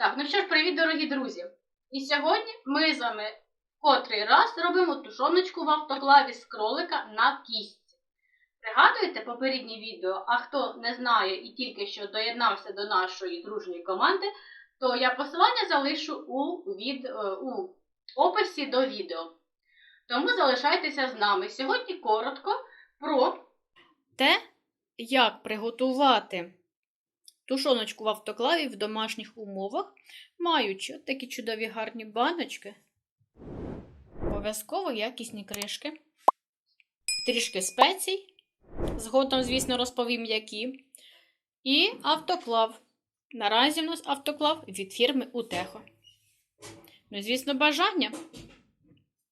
Так, ну що ж, привіт, дорогі друзі! І сьогодні ми з вами котрий раз робимо тушоночку в автоклаві з кролика на кістці. Пригадуєте попереднє відео, а хто не знає і тільки що доєднався до нашої дружньої команди, то я посилання залишу у, від, е, у описі до відео. Тому залишайтеся з нами. Сьогодні коротко про те, як приготувати тушоночку в автоклаві в домашніх умовах, маючи такі чудові гарні баночки, обов'язково якісні кришки, трішки спецій, згодом, звісно, розповім які, і автоклав. Наразі в нас автоклав від фірми Утехо. Ну, звісно, бажання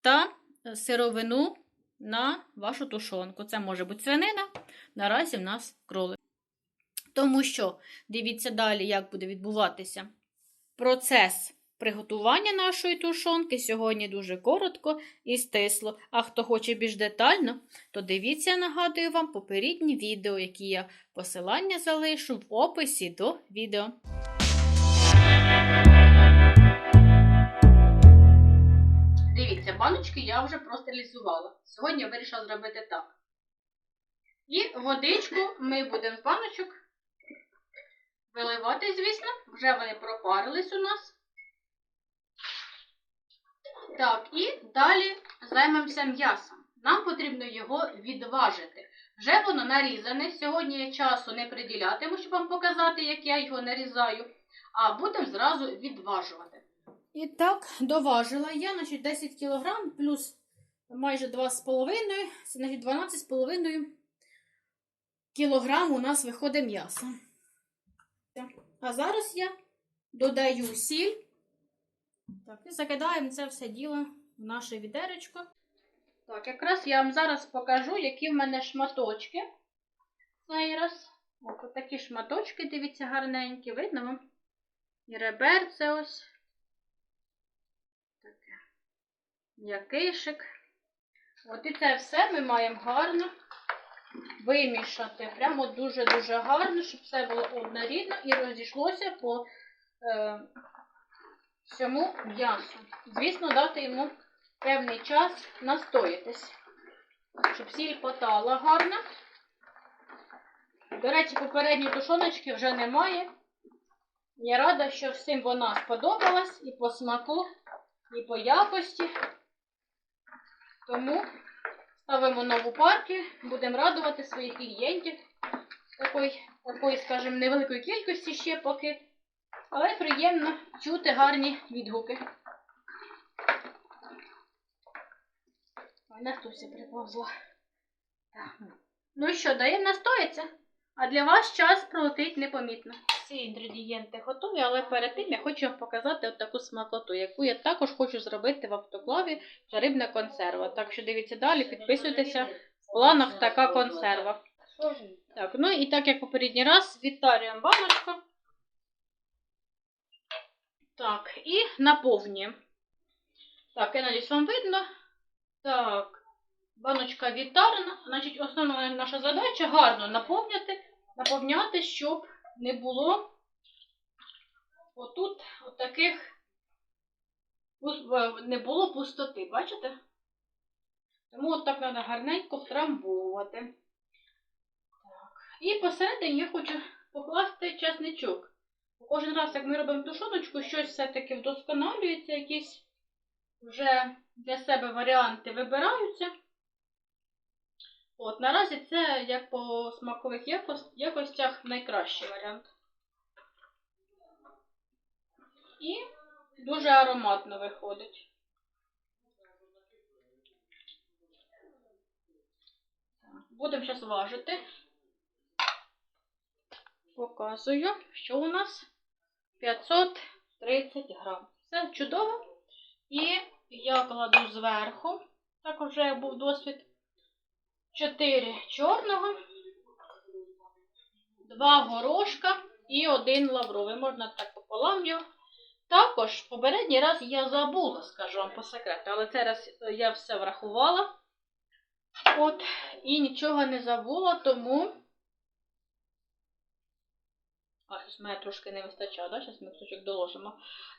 та сировину на вашу тушонку. Це може бути свинина, наразі в нас кролик. Тому що дивіться далі, як буде відбуватися процес приготування нашої тушонки. Сьогодні дуже коротко і стисло. А хто хоче більш детально, то дивіться, я нагадую вам попередні відео, які я посилання залишу в описі до відео. Дивіться, баночки я вже простерилізувала. Сьогодні я вирішила зробити так. І водичку ми будемо з баночок виливати, звісно. Вже вони пропарились у нас. Так, і далі займемося м'ясом. Нам потрібно його відважити. Вже воно нарізане. Сьогодні я часу не приділятиму, щоб вам показати, як я його нарізаю, а будемо зразу відважувати. І так, доважила я, значить, 10 кг плюс майже 2,5, це значить 12,5 кг у нас виходить м'ясо. А зараз я додаю сіль. Так, і закидаємо це все діло в наше відеречко. Так, якраз я вам зараз покажу, які в мене шматочки. Цей раз. Ось такі шматочки, дивіться, гарненькі. Видно вам? І реберце ось. Таке. М'якишик. От і це все ми маємо гарно вимішати. Прямо дуже-дуже гарно, щоб все було однорідно і розійшлося по е, всьому м'ясу. Звісно, дати йому певний час настоятись, щоб сіль потала гарно. До речі, попередньої тушоночки вже немає. Я рада, що всім вона сподобалась і по смаку, і по якості. Тому ставимо нову партію, будемо радувати своїх клієнтів такої, такої, скажімо, невеликої кількості ще поки. Але приємно чути гарні відгуки. Ой, Настуся приповзла. Ну що, даємо настояться? А для вас час пролетить непомітно. Всі інгредієнти готові, але перед тим я хочу вам показати от таку смакоту, яку я також хочу зробити в автоклаві це рибна консерва. Так що дивіться далі, підписуйтеся. В планах така консерва. Так, ну і так як попередній раз, відтарюємо баночку. Так, і наповнюємо. Так, я надіюсь, вам видно. Так, баночка відтарена. Значить, основна наша задача гарно наповнити, наповняти, щоб не було отут от таких не було пустоти, бачите? Тому от так треба гарненько втрамбовувати. Так. І посередині я хочу покласти чесничок. Кожен раз, як ми робимо тушоночку, щось все-таки вдосконалюється, якісь вже для себе варіанти вибираються. От, наразі це, як по смакових якостях, найкращий варіант. І дуже ароматно виходить. Будемо зараз важити. Показую, що у нас 530 грам. Все чудово. І я кладу зверху, так вже був досвід, 4 чорного, 2 горошка і один лавровий. Можна так пополам його. Також попередній раз я забула, скажу вам по секрету, але цей раз я все врахувала. От, і нічого не забула, тому А, щось мене трошки не вистачає, да? Зараз ми кусочок доложимо.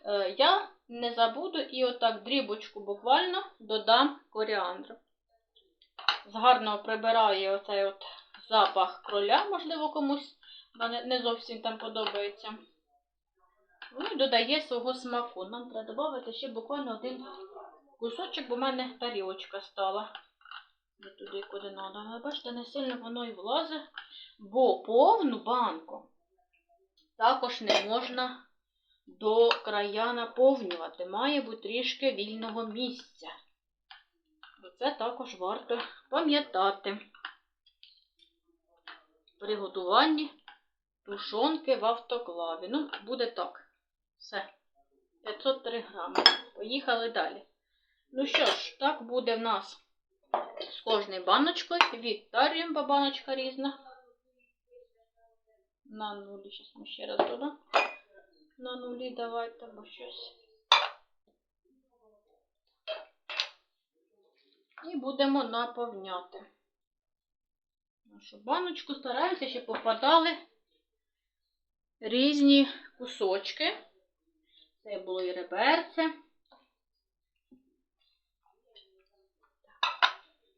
Е, я не забуду і отак дрібочку буквально додам коріандру. Гарно прибирає оцей от запах кроля, можливо, комусь не зовсім там подобається. Ну і додає свого смаку. Нам треба додати ще буквально один кусочок, бо в мене тарілочка стала. Не туди, куди треба. Але бачите, не сильно воно і влазить, бо повну банку також не можна до края наповнювати. Має бути трішки вільного місця. Бо Це також варто пам'ятати. При готуванні тушонки в автоклаві. Ну, буде так. Все. 503 грами. Поїхали далі. Ну що ж, так буде в нас з кожною баночкою. Відтарюємо, бо баночка різна. На нулі. Зараз ми ще раз додамо. На нулі давайте, бо щось. І будемо наповняти. Нашу баночку стараємося, щоб попадали різні кусочки. Це було і реберце.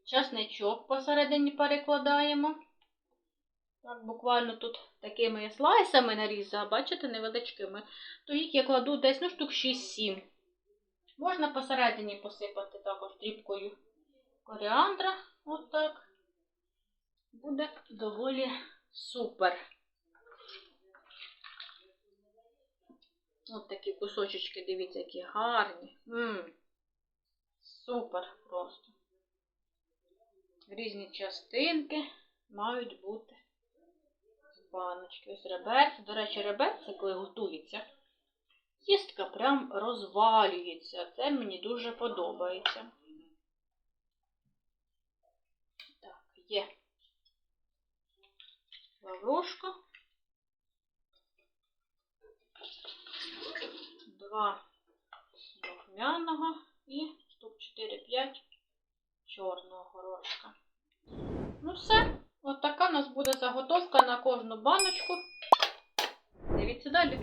Часничок посередині перекладаємо. Так, буквально тут такими слайсами нарізала, бачите, невеличкими, то їх я кладу десь ну, штук 6-7. Можна посередині посипати також дрібкою коріандра. Отак. Буде доволі супер. От такі кусочечки, дивіться, які гарні. М Супер просто. Різні частинки мають бути з баночки. Ось реберці. До речі, реберці, коли готується, кістка прям розвалюється. Це мені дуже подобається. Так, є лаврушка. Два духмяного і штук 4-5 чорного горошка. Ну все, от у нас буде заготовка на кожну баночку. Дивіться далі.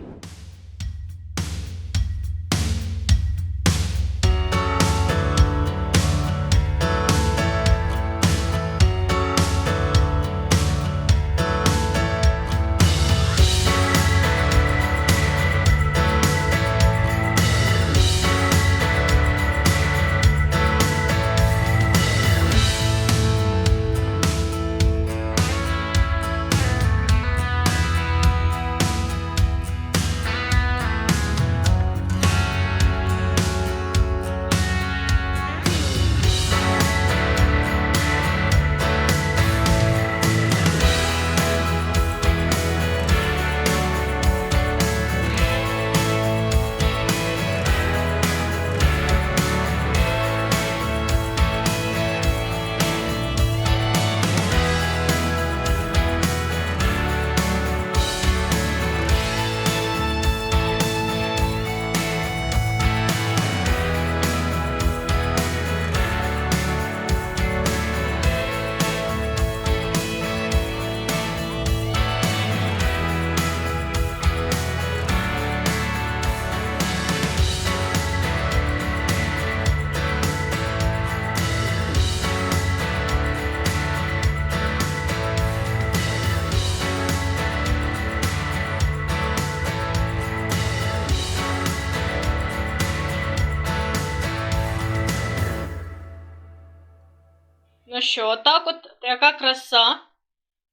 Ну що, отак от яка краса.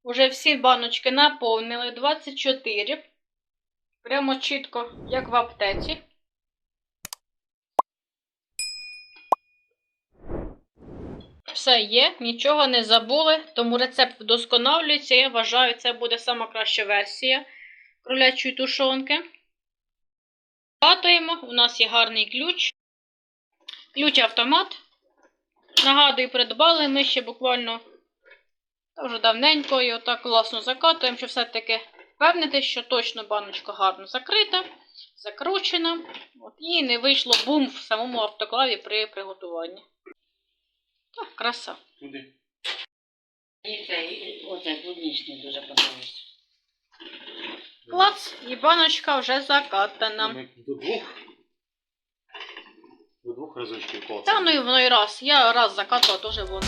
Уже всі баночки наповнили 24. Прямо чітко, як в аптеці. Все є, нічого не забули, тому рецепт вдосконалюється. Я вважаю, це буде сама краща версія кролячої тушонки. Катуємо, у нас є гарний ключ. Ключ автомат. Нагадую, придбали ми ще буквально та вже давненько і отак класно закатуємо, щоб все-таки впевнитися, що точно баночка гарно закрита, закручена. От, і не вийшло бум в самому автоклаві при приготуванні. Так, краса. Туди. І це, і оце клубничний дуже подобається. Клац, і баночка вже закатана. До двох. До двох разочків класно. Та ну і воно і раз. Я раз закатала, теж воно.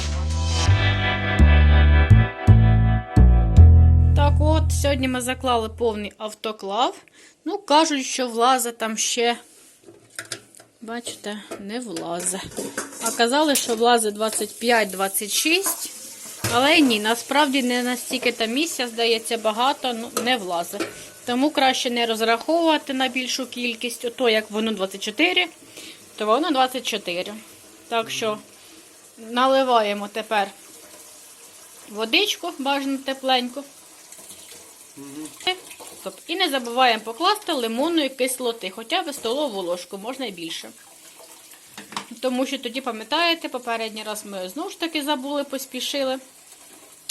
Так от, сьогодні ми заклали повний автоклав. Ну, кажуть, що влазить там ще. Бачите, не влазе. А казали, що влазе 25-26. Але ні, насправді не настільки там місця, здається, багато, ну не влазе. Тому краще не розраховувати на більшу кількість. Ото як воно 24, то воно 24. Так що наливаємо тепер водичку, бажано тепленьку. Тобто, і не забуваємо покласти лимонної кислоти, хоча б столову ложку, можна і більше. Тому що тоді, пам'ятаєте, попередній раз ми знову ж таки забули, поспішили.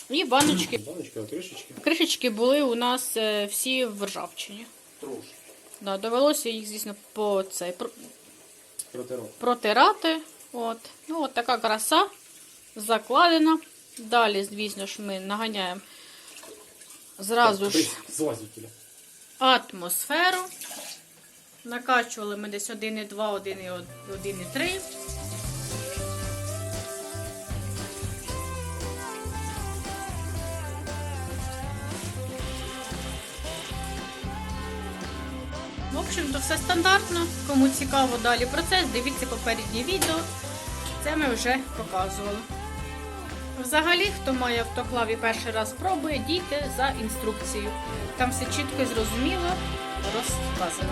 І баночки, Баночка, кришечки. кришечки були у нас е, всі в ржавчині. Трошки. Да, довелося їх, звісно, по цей, про- Протирав. протирати. От. Ну, от така краса закладена. Далі, звісно ж, ми наганяємо зразу ж атмосферу. Накачували ми десь 1,2, 1,3. Общем-то, все стандартно. Кому цікаво далі процес, дивіться попереднє відео. Це ми вже показували. Взагалі, хто має автоклав і перший раз пробує, дійте за інструкцією. Там все чітко і зрозуміло розказано.